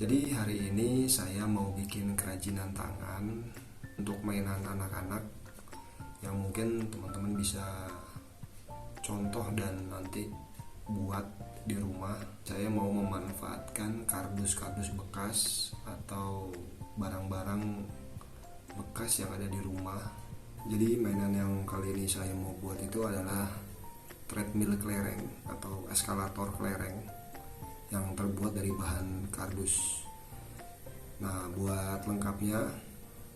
Jadi hari ini saya mau bikin kerajinan tangan untuk mainan anak-anak yang mungkin teman-teman bisa contoh dan nanti buat di rumah. Saya mau memanfaatkan kardus-kardus bekas atau barang-barang bekas yang ada di rumah. Jadi mainan yang kali ini saya mau buat itu adalah treadmill kelereng atau eskalator kelereng yang terbuat dari bahan kardus. Nah, buat lengkapnya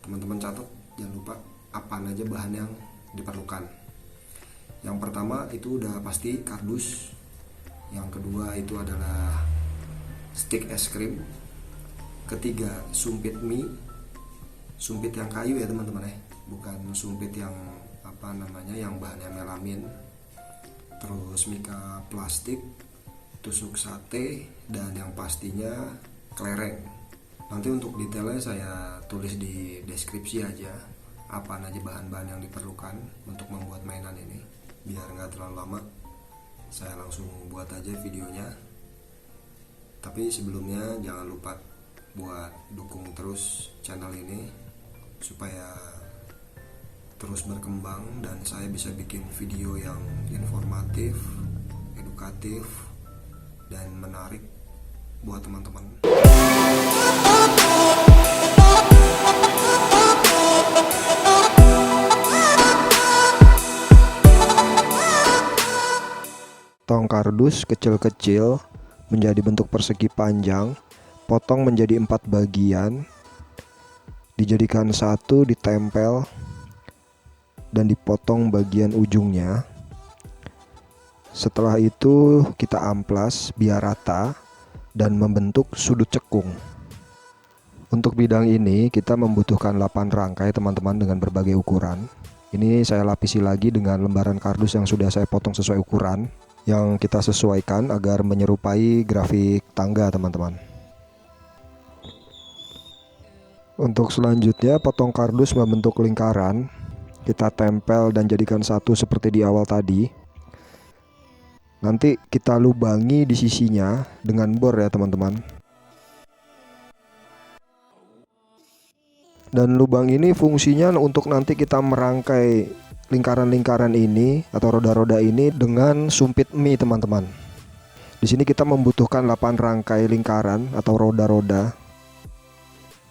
teman-teman catat jangan lupa apa aja bahan yang diperlukan. Yang pertama itu udah pasti kardus. Yang kedua itu adalah stick es krim. Ketiga sumpit mie. Sumpit yang kayu ya teman-teman ya, bukan sumpit yang apa namanya yang bahannya melamin terus mika plastik tusuk sate dan yang pastinya kelereng. Nanti untuk detailnya saya tulis di deskripsi aja apa aja bahan-bahan yang diperlukan untuk membuat mainan ini. Biar nggak terlalu lama saya langsung buat aja videonya. Tapi sebelumnya jangan lupa buat dukung terus channel ini supaya terus berkembang dan saya bisa bikin video yang informatif, edukatif, dan menarik buat teman-teman. Tong kardus kecil-kecil menjadi bentuk persegi panjang, potong menjadi empat bagian, dijadikan satu ditempel dan dipotong bagian ujungnya. Setelah itu kita amplas biar rata dan membentuk sudut cekung. Untuk bidang ini kita membutuhkan 8 rangkai teman-teman dengan berbagai ukuran. Ini saya lapisi lagi dengan lembaran kardus yang sudah saya potong sesuai ukuran yang kita sesuaikan agar menyerupai grafik tangga teman-teman. Untuk selanjutnya potong kardus membentuk lingkaran kita tempel dan jadikan satu seperti di awal tadi nanti kita lubangi di sisinya dengan bor ya teman-teman. Dan lubang ini fungsinya untuk nanti kita merangkai lingkaran-lingkaran ini atau roda-roda ini dengan sumpit mie teman-teman. Di sini kita membutuhkan 8 rangkai lingkaran atau roda-roda.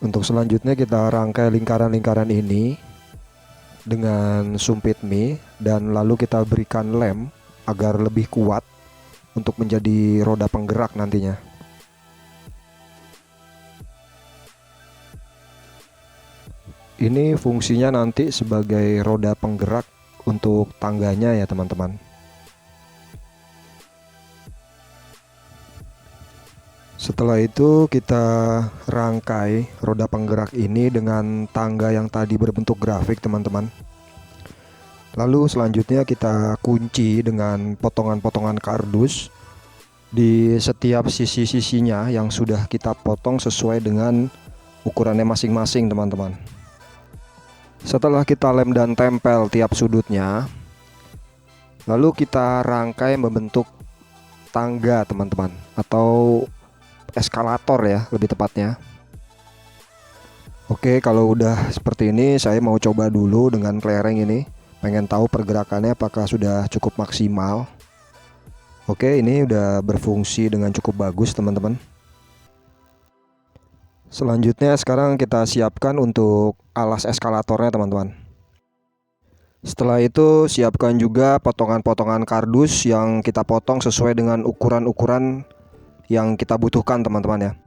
Untuk selanjutnya kita rangkai lingkaran-lingkaran ini dengan sumpit mie dan lalu kita berikan lem agar lebih kuat untuk menjadi roda penggerak nantinya. Ini fungsinya nanti sebagai roda penggerak untuk tangganya ya teman-teman. Setelah itu kita rangkai roda penggerak ini dengan tangga yang tadi berbentuk grafik teman-teman. Lalu selanjutnya kita kunci dengan potongan-potongan kardus di setiap sisi-sisinya yang sudah kita potong sesuai dengan ukurannya masing-masing teman-teman. Setelah kita lem dan tempel tiap sudutnya, lalu kita rangkai membentuk tangga teman-teman atau eskalator ya lebih tepatnya Oke kalau udah seperti ini saya mau coba dulu dengan kelereng ini pengen tahu pergerakannya apakah sudah cukup maksimal. Oke ini udah berfungsi dengan cukup bagus teman-teman. Selanjutnya sekarang kita siapkan untuk alas eskalatornya teman-teman. Setelah itu siapkan juga potongan-potongan kardus yang kita potong sesuai dengan ukuran-ukuran yang kita butuhkan teman-teman ya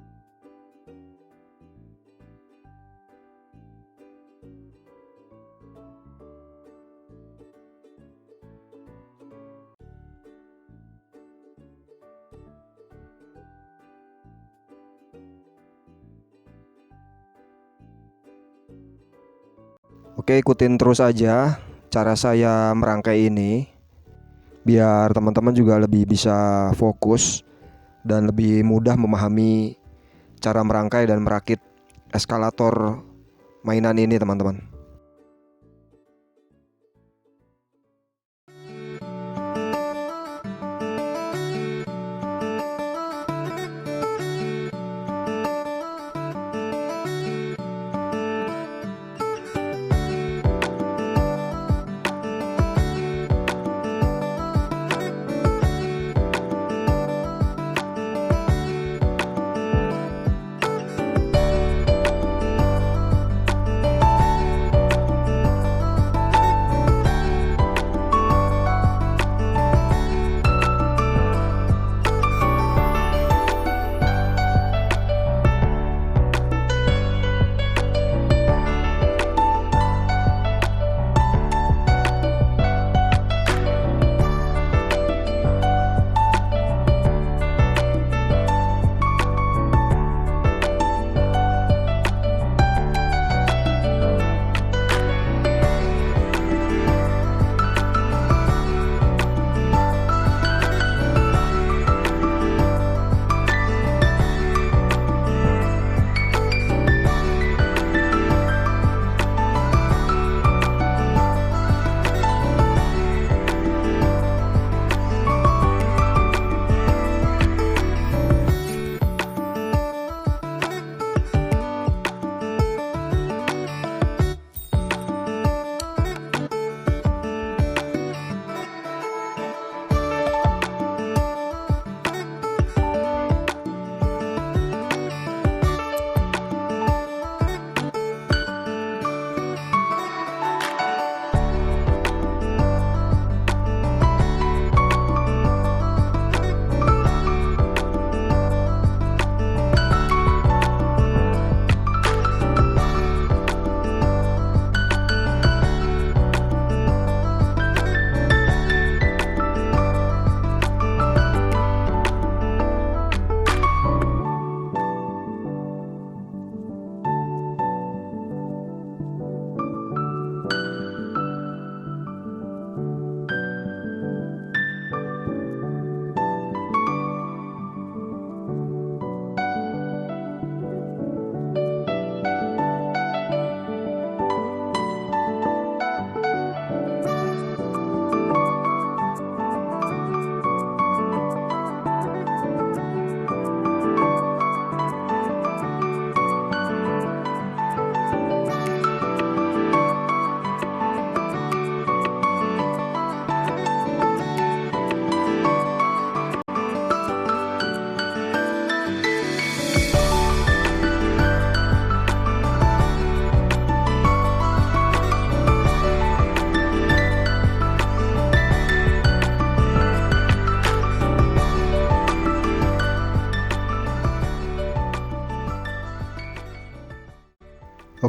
Oke ikutin terus aja cara saya merangkai ini biar teman-teman juga lebih bisa fokus dan lebih mudah memahami cara merangkai dan merakit eskalator mainan ini teman-teman.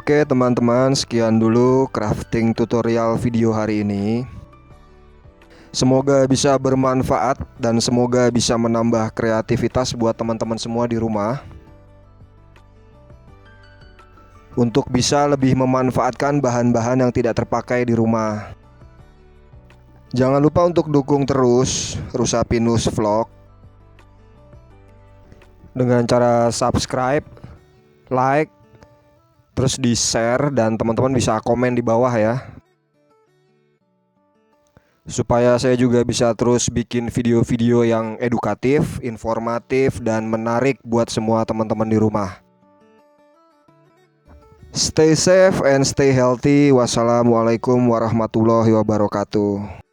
Oke teman-teman sekian dulu crafting tutorial video hari ini. Semoga bisa bermanfaat dan semoga bisa menambah kreativitas buat teman-teman semua di rumah. Untuk bisa lebih memanfaatkan bahan-bahan yang tidak terpakai di rumah. Jangan lupa untuk dukung terus Rusapinus Vlog. Dengan cara subscribe, like, terus di share dan teman-teman bisa komen di bawah ya supaya saya juga bisa terus bikin video-video yang edukatif, informatif, dan menarik buat semua teman-teman di rumah. Stay safe and stay healthy. Wassalamualaikum warahmatullahi wabarakatuh.